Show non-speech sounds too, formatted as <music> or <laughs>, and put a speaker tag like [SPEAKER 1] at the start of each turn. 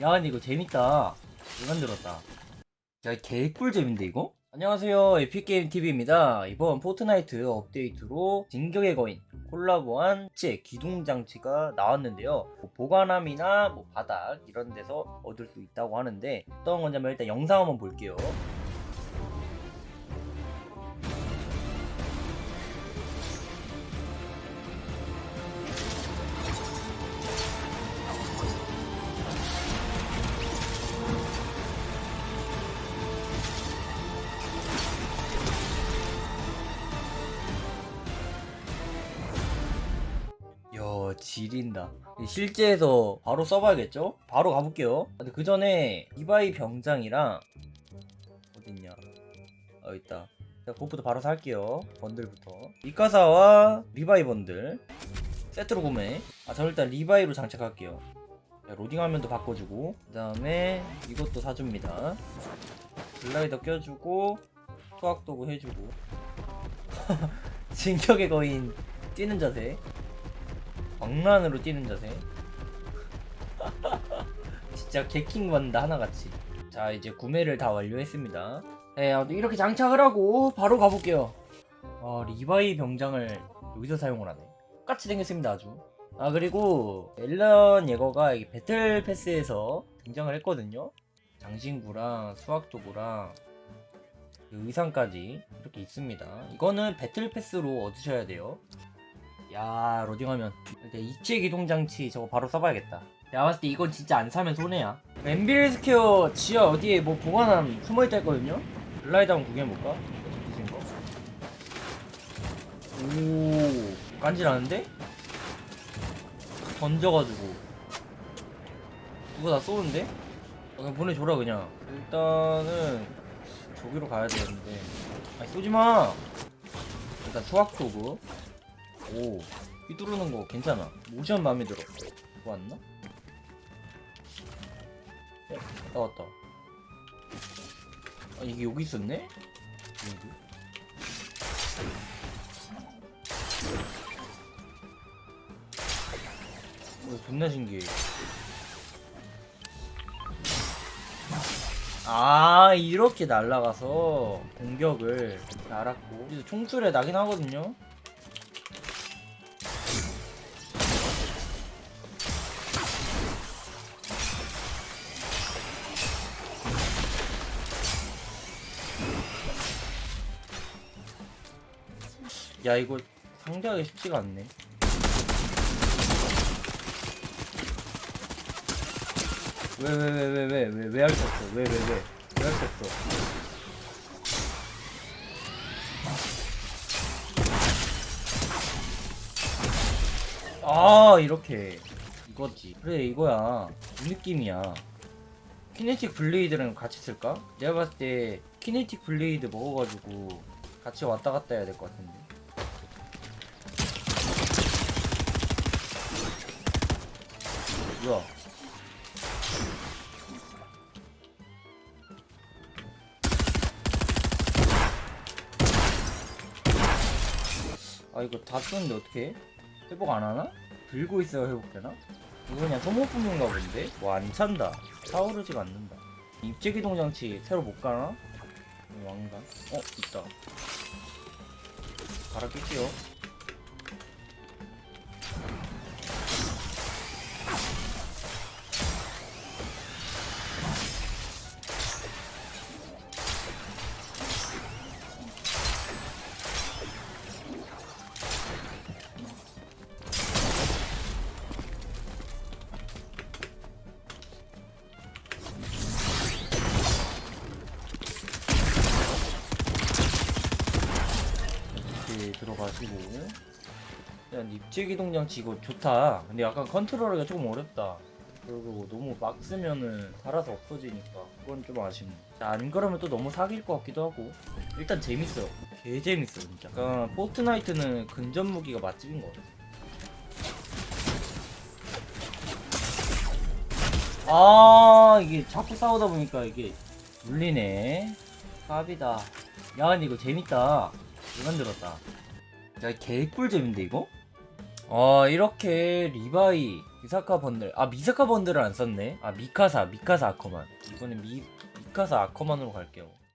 [SPEAKER 1] 야 근데 이거 재밌다. 이거 만들었다? 야 개꿀잼인데 이거? 안녕하세요. 에픽게임TV입니다. 이번 포트나이트 업데이트로 진격의 거인 콜라보한 제 기둥장치가 나왔는데요. 뭐 보관함이나 뭐 바닥 이런 데서 얻을 수 있다고 하는데 어떤 건냐면 일단 영상 한번 볼게요 지린다. 실제에서 바로 써봐야겠죠? 바로 가볼게요. 근데 그 전에 이바이 병장이랑 어딨냐? 어 있다. 자 그것부터 바로 살게요. 번들부터. 미카사와 리바이 번들. 세트로 구매. 아 저는 일단 리바이로 장착할게요. 자, 로딩 화면도 바꿔주고. 그 다음에 이것도 사줍니다. 글라이더 껴주고 수학도구 해주고. <laughs> 진격의 거인 뛰는 자세 광란으로 뛰는 자세. <laughs> 진짜 개킹 받는다 하나같이. 자 이제 구매를 다 완료했습니다. 네 이렇게 장착을 하고 바로 가볼게요. 아 리바이 병장을 여기서 사용을 하네. 똑같이 생겼습니다 아주. 아 그리고 앨런 예거가 이 배틀 패스에서 등장을 했거든요. 장신구랑 수학도구랑 의상까지 이렇게 있습니다. 이거는 배틀 패스로 얻으셔야 돼요 야 로딩하면 일단 입체 기동 장치 저거 바로 써봐야겠다 내가 봤을 때 이건 진짜 안 사면 손해야 엠빌 스퀘어 지하 어디에 뭐 보관함 숨어있다 했거든요 글라이드 한번 구경해볼까? 어떻게 생거? 오 간지나는데? 던져가지고 누가 나 쏘는데? 어, 그냥 보내줘라 그냥 일단은 저기로 가야 되는데 아니 쏘지마 일단 수학 도구 오 휘두르는 거 괜찮아 모션 마음에 들어 이거 왔나? 어? 왔다 왔다 아 이게 여기 있었네? 여기? 어, 존나 신기해 아 이렇게 날아가서 공격을 알았고 총술에 나긴 하거든요 야 이거 상대하기 쉽지가 않네. 왜 왜 왜 왜 왜 왜 왜 할 수 없어? 왜 왜 왜? 왜 할 수 없어? 아 이렇게. 이거지. 그래 이거야. 이 느낌이야. 키네틱 블레이드랑 같이 쓸까? 내가 봤을 때 키네틱 블레이드 먹어가지고 같이 왔다 갔다 해야 될 것 같은데 뭐야 아 이거 다 쓰는데 어떻게 회복 안 하나? 들고 있어야 회복되나? 이거 그냥 소모품인가 본데? 뭐안 찬다 타오르지가 않는다 입체기동 장치 새로 못 가나? 왕관? 어 있다 갈아 낄게요 이렇게 들어가시고. 일단 입체 기동 장치 이거 좋다. 근데 약간 컨트롤하기가 조금 어렵다. 그리고 너무 막 쓰면은 달아서 없어지니까 그건 좀 아쉽네. 자, 안 그러면 또 너무 사기일 것 같기도 하고. 일단 재밌어요. 개 재밌어 진짜. 약간 포트나이트는 근접 무기가 맛집인 것 같아. 아 이게 자꾸 싸우다 보니까 이게 물리네. 깝이다. 야 근데 이거 재밌다. 잘 만들었다 야 개꿀잼인데 이거? 아 이렇게 리바이 미사카 번들 아 미사카 번들을 안 썼네. 아 미카사 미카사 아커만. 이번엔 미 미카사 아커만으로 갈게요